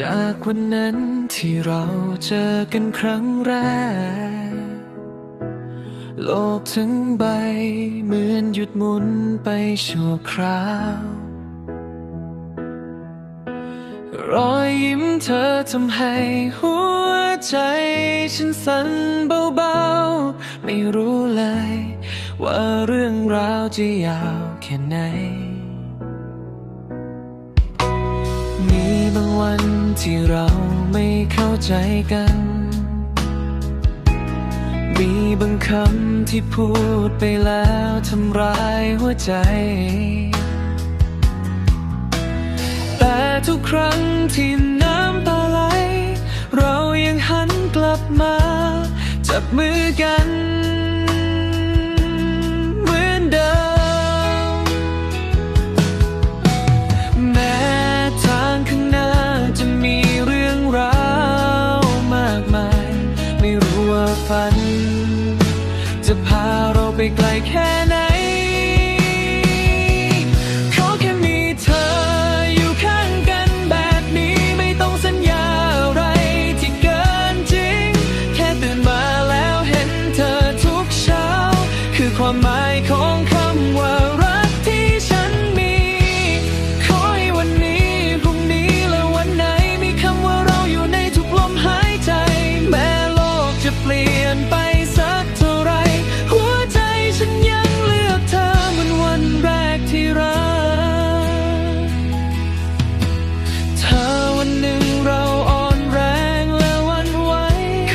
จากวันนั้นที่เราเจอกันครั้งแรก โลกทั้งใบเหมือนหยุดหมุนไปชั่วคราว รอยยิ้มเธอทำให้หัวใจฉันสั่นเบาๆ ไม่รู้เลย ว่าเรื่องราวจะยาวแค่ไหนางวันที่เราไม่เข้าใจกัน มีบางคำที่พูดไปแล้วทำร้ายหัวใจ แต่ทุกครั้งที่น้ำตาไหล เรายังหันกลับมา จับมือกัน perfect like heaven.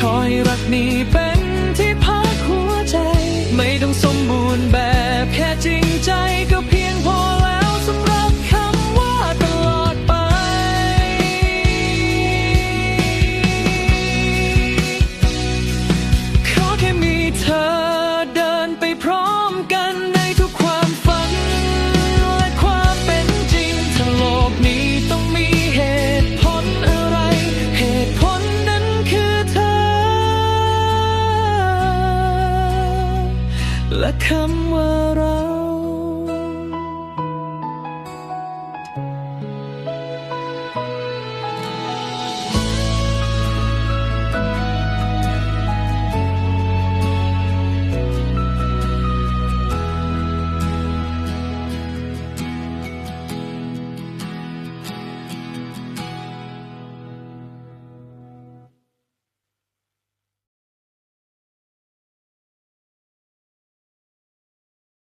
คอยรักนี้เป็นที่พักหัวใจ ไม่ต้องสมบูรณ์แบบ come